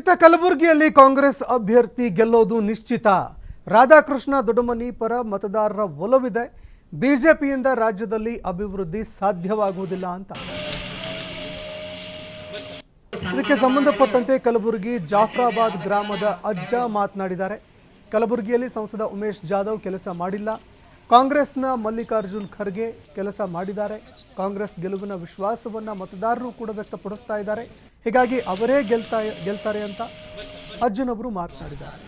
ಇತ್ತ ಕಲಬುರಗಿಯಲ್ಲಿ ಕಾಂಗ್ರೆಸ್ ಅಭ್ಯರ್ಥಿ ಗೆಲ್ಲೋದು ನಿಶ್ಚಿತ. ರಾಧಾಕೃಷ್ಣ ದೊಡ್ಡಮನಿ ಪರ ಮತದಾರರ ಒಲವಿದೆ. ಬಿಜೆಪಿಯಿಂದ ರಾಜ್ಯದಲ್ಲಿ ಅಭಿವೃದ್ಧಿ ಸಾಧ್ಯವಾಗುವುದಿಲ್ಲ ಅಂತ. ಇದಕ್ಕೆ ಸಂಬಂಧಪಟ್ಟಂತೆ ಕಲಬುರಗಿ ಜಾಫ್ರಾಬಾದ್ ಗ್ರಾಮದ ಅಜ್ಜ ಮಾತನಾಡಿದ್ದಾರೆ. ಕಲಬುರಗಿಯಲ್ಲಿ ಸಂಸದ ಉಮೇಶ್ ಜಾಧವ್ ಕೆಲಸ ಮಾಡಿಲ್ಲ. ಕಾಂಗ್ರೆಸ್ನ ಮಲ್ಲಿಕಾರ್ಜುನ್ ಖರ್ಗೆ ಕೆಲಸ ಮಾಡಿದ್ದಾರೆ. ಕಾಂಗ್ರೆಸ್ ಗೆಲುವಿನ ವಿಶ್ವಾಸವನ್ನು ಮತದಾರರು ಕೂಡ ವ್ಯಕ್ತಪಡಿಸ್ತಾ ಇದ್ದಾರೆ. ಹೀಗಾಗಿ ಅವರೇ ಗೆಲ್ತಾ, ಗೆಲ್ತಾರೆ ಅಂತ ಅಜ್ಜನವರು ಮಾತನಾಡಿದ್ದಾರೆ.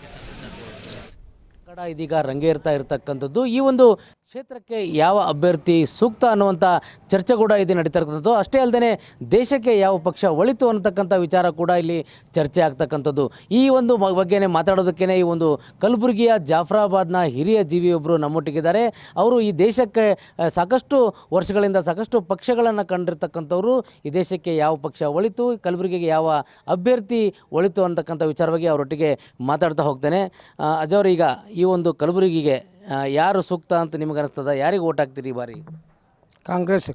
ಕಡ ಇದೀಗ ರಂಗೇರ್ತಾ ಇರತಕ್ಕಂಥದ್ದು. ಈ ಒಂದು ಕ್ಷೇತ್ರಕ್ಕೆ ಯಾವ ಅಭ್ಯರ್ಥಿ ಸೂಕ್ತ ಅನ್ನುವಂಥ ಚರ್ಚೆ ಕೂಡ ಇದು ನಡೀತಾ ಇರ್ತಕ್ಕಂಥದ್ದು ಅಷ್ಟೇ ಅಲ್ಲದೆ ದೇಶಕ್ಕೆ ಯಾವ ಪಕ್ಷ ಒಳಿತು ಅನ್ನತಕ್ಕಂಥ ವಿಚಾರ ಕೂಡ ಇಲ್ಲಿ ಚರ್ಚೆ ಆಗ್ತಕ್ಕಂಥದ್ದು. ಈ ಒಂದು ಬಗ್ಗೆನೇ ಮಾತಾಡೋದಕ್ಕೇ ಈ ಒಂದು ಕಲಬುರಗಿಯ ಜಾಫ್ರಾಬಾದ್ನ ಹಿರಿಯ ಜೀವಿಯೊಬ್ಬರು ನಮ್ಮೊಟ್ಟಿಗಿದ್ದಾರೆ. ಅವರು ಈ ದೇಶಕ್ಕೆ ಸಾಕಷ್ಟು ವರ್ಷಗಳಿಂದ ಸಾಕಷ್ಟು ಪಕ್ಷಗಳನ್ನು ಕಂಡಿರ್ತಕ್ಕಂಥವ್ರು. ಈ ದೇಶಕ್ಕೆ ಯಾವ ಪಕ್ಷ ಒಳಿತು ಕಲಬುರಗಿಗೆ ಯಾವ ಅಭ್ಯರ್ಥಿ ಒಳಿತು ಅಂತಕ್ಕಂಥ ವಿಚಾರವಾಗಿ ಅವರೊಟ್ಟಿಗೆ ಮಾತಾಡ್ತಾ ಹೋಗ್ತೇನೆ. ಆ, ಈಗ ಈ ಒಂದು ಕಲಬುರಗಿಗೆ ಆ, ಯಾರು ಸೂಕ್ತ ಅಂತ ನಿಮಗೆ ಅನಿಸ್ತದ? ಯಾರಿಗೆ ಓಟ್ ಹಾಕ್ತೀರಿ ಈ ಬಾರಿ? ಕಾಂಗ್ರೆಸ್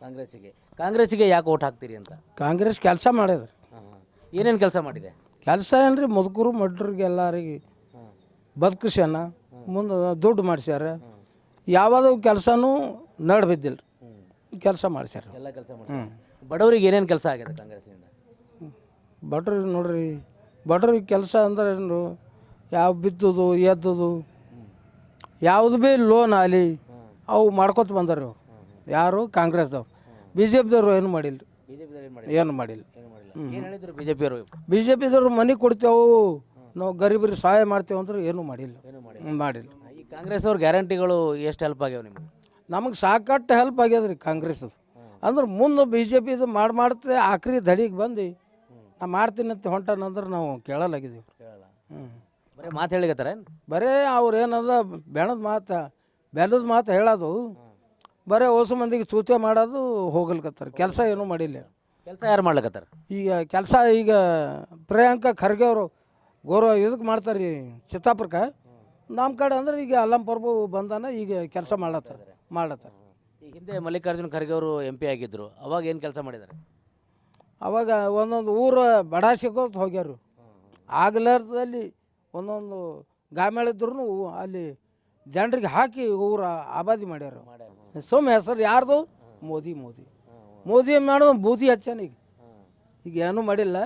ಕಾಂಗ್ರೆಸ್ಗೆ ಕಾಂಗ್ರೆಸ್ಗೆ ಯಾಕೆ ಓಟ್ ಹಾಕ್ತೀರಿ ಅಂತ? ಕಾಂಗ್ರೆಸ್ ಕೆಲಸ ಮಾಡಿದ್ರೆ. ಏನೇನು ಕೆಲಸ ಮಾಡಿದೆ? ಕೆಲಸ ಏನ್ರಿ ಮುದುಕರು ಮಡ್ರಿಗೆ ಎಲ್ಲರಿಗೆ. ಬದುಕಿಸ್ಯಾನ ಮುಂದೆ ದುಡ್ಡು ಮಾಡಿಸ್ಯಾರ. ಯಾವುದು ಕೆಲಸನೂ ನಡ್ಬಿದ್ದಿಲ್ಲ. ಕೆಲಸ ಮಾಡಿಸ್ಯಾರ. ಎಲ್ಲ ಕೆಲಸ ಮಾಡಿ ಬಡವರಿಗೆ ಏನೇನು ಕೆಲಸ ಆಗಿದೆ ಕಾಂಗ್ರೆಸ್ನಿಂದ ಬಡ್ರಿಗೆ ನೋಡ್ರಿ ಬಡ್ರಿಗೆ ಕೆಲಸ ಅಂದ್ರೆ ಏನು? ಯಾವ ಬಿತ್ತದು ಎದ್ದದು. ಯಾವುದು ಭೀ ಲೋನ್ ಆಗಲಿ ಅವು ಮಾಡ್ಕೊತ ಬಂದಾರ ಇವು. ಯಾರು? ಕಾಂಗ್ರೆಸ್ದವ್ರು. ಬಿ ಜೆ ಪಿದವ್ರು ಏನು ಮಾಡಿಲ್ಲ. ಏನು ಮಾಡಿಲ್ಲ. ಬಿಜೆಪಿಯವರು ಬಿ ಜೆ ಅವರು ಮನೆ ಕೊಡ್ತೇವು ನಾವು ಗರೀಬರಿಗೆ ಸಹಾಯ ಮಾಡ್ತೇವೆ ಅಂದ್ರೆ ಏನೂ ಮಾಡಿಲ್ಲ. ಮಾಡಿಲ್ಲ. ಈ ಕಾಂಗ್ರೆಸ್ ಅವ್ರ ಗ್ಯಾರಂಟಿಗಳು ಎಷ್ಟು ಹೆಲ್ಪ್ ಆಗ್ಯಾವ ನಿಮ್ಗೆ? ನಮಗೆ ಸಾಕಷ್ಟು ಹೆಲ್ಪ್ ಆಗ್ಯದ ರೀ ಕಾಂಗ್ರೆಸ್ದು ಅಂದ್ರೆ ಮುಂದೆ ಬಿ ಜೆ ಪಿದು ಮಾಡಿ ಮಾಡ್ತೆ ಆಕ್ರಿ ದಡಿಗೆ ಬಂದು. ನಾ ಮಾಡ್ತೀನಿ ಅಂತ ಹೊಂಟಾನಂದ್ರೆ ನಾವು ಕೇಳಲಾಗಿದ್ದೀವಿ. ಹ್ಞೂ ಬರೀ ಮಾತು ಹೇಳಿಕತ್ತಾರ ಬರೇ ಅವ್ರು ಏನದ ಬೆಣದ ಮಾತು ಬೆಲ್ಲದ ಮಾತು ಹೇಳೋದು. ಬರೇ ಹೊಸ ಮಂದಿಗೆ ಸೂಚನೆ ಮಾಡೋದು ಹೋಗಲ್ಕತ್ತಾರೆ ಕೆಲಸ ಏನೂ ಮಾಡಿಲ್ಲ. ಕೆಲಸ ಯಾರು ಮಾಡ್ಲಕತ್ತಾರ? ಈಗ ಕೆಲಸ ಈಗ ಪ್ರಿಯಾಂಕ ಖರ್ಗೆ ಅವರು ಗೌರವ ಇದಕ್ಕೆ ಮಾಡ್ತಾರೆ ರೀ ಚಿತ್ತಾಪುರಕ್ಕೆ. ನಮ್ಮ ಕಡೆ ಅಂದ್ರೆ ಈಗ ಅಲ್ಲಂ ಪ್ರಭು ಬಂದಾನ ಈಗ ಕೆಲಸ ಮಾಡತ್ತಾರೆ ಮಾಡತ್ತಾರೆ ಈ ಹಿಂದೆ ಮಲ್ಲಿಕಾರ್ಜುನ ಖರ್ಗೆ ಅವರು ಎಂ ಪಿ ಆಗಿದ್ರು ಅವಾಗ ಏನು ಕೆಲಸ ಮಾಡಿದ್ದಾರೆ ಅವಾಗ ಒಂದೊಂದು ಊರು ಬಡಾ ಸಿಗೋತ್ ಹೋಗ್ಯಾರು. ಆಗ್ಲಾರ್ದಲ್ಲಿ ಒಂದೊಂದು ಗಾಮೇಳಿದ್ರು ಅಲ್ಲಿ ಜನರಿಗೆ ಹಾಕಿ ಊರ ಆಬಾದಿ ಮಾಡ್ಯಾರ. ಸುಮ್ಮ ಹೆಸರು ಯಾರ್ದು? ಮೋದಿ ಮೋದಿ. ಮೋದಿ ಏನ್ ಮಾಡೋದು? ಬೂದಿ ಹಚ್ಚಾನ ಈಗ. ಈಗ ಏನೂ ಮಾಡಿಲ್ಲ.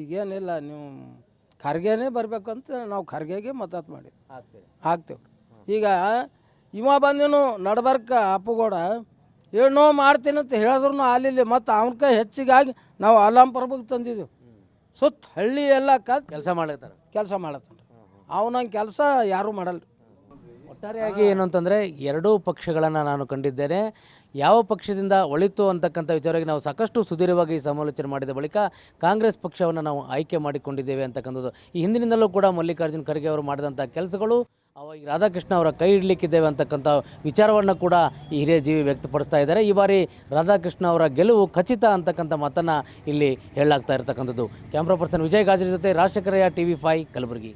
ಈಗೇನಿಲ್ಲ ನೀವು ಖರ್ಗೆನೇ ಬರ್ಬೇಕಂತ ನಾವು ಖರ್ಗೆಗೆ ಮತತ್ ಮಾಡಿ ಹಾಕ್ತೇವೆ. ಈಗ ಇವ ಬಂದೇನು ನಡ್ಬರ್ಕ ಅಪ್ಪುಗೌಡ. ಏನೋ ಮಾಡ್ತೀನಿ ಅಂತ ಹೇಳಿದ್ರು ಅಲ್ಲಿ ಮತ್ತು ಅವನ ಕೈ ಹೆಚ್ಚಿಗಾಗಿ ನಾವು ಅಲಾಂ ಪ್ರಭುಗೆ ತಂದಿದ್ದೆವು ಸುತ್ತ ಹಳ್ಳಿ ಎಲ್ಲ ಕತ್ ಕೆಲಸ ಮಾಡ್ಲತ್ತಾರ? ಕೆಲಸ ಮಾಡತ್ತಾನ ಅವನಂಗೆ ಕೆಲಸ ಯಾರೂ ಮಾಡಲ್ಲ ಒಟ್ಟಾರೆಯಾಗಿ ಏನು ಅಂತಂದರೆ ಎರಡೂ ಪಕ್ಷಗಳನ್ನು ನಾನು ಕಂಡಿದ್ದೇನೆ. ಯಾವ ಪಕ್ಷದಿಂದ ಒಳಿತು ಅಂತಕ್ಕಂಥ ವಿಚಾರವಾಗಿ ನಾವು ಸಾಕಷ್ಟು ಸುದೀರ್ಘವಾಗಿ ಸಮಾಲೋಚನೆ ಮಾಡಿದ ಬಳಿಕ ಕಾಂಗ್ರೆಸ್ ಪಕ್ಷವನ್ನು ನಾವು ಆಯ್ಕೆ ಮಾಡಿಕೊಂಡಿದ್ದೇವೆ ಅಂತಕ್ಕಂಥದ್ದು. ಈ ಹಿಂದಿನಿಂದಲೂ ಕೂಡ ಮಲ್ಲಿಕಾರ್ಜುನ್ ಖರ್ಗೆ ಅವರು ಮಾಡಿದಂಥ ಕೆಲಸಗಳು ಅವ ಈ ರಾಧಾಕೃಷ್ಣ ಅವರ ಕೈ ಇಡಲಿಕ್ಕಿದ್ದೇವೆ ಅಂತಕ್ಕಂಥ ವಿಚಾರವನ್ನು ಕೂಡ ಈ ಹಿರಿಯ ಜೀವಿ ವ್ಯಕ್ತಪಡಿಸ್ತಾ ಇದ್ದಾರೆ. ಈ ಬಾರಿ ರಾಧಾಕೃಷ್ಣ ಅವರ ಗೆಲುವು ಖಚಿತ ಅಂತಕ್ಕಂಥ ಮಾತನ್ನು ಇಲ್ಲಿ ಹೇಳಲಾಗ್ತಾ ಇರತಕ್ಕಂಥದ್ದು. ಕ್ಯಾಮ್ರಾ ಪರ್ಸನ್ ವಿಜಯ್ ಗಾಜರಿ ಜೊತೆ Rajashekharayya T V five Kalaburagi.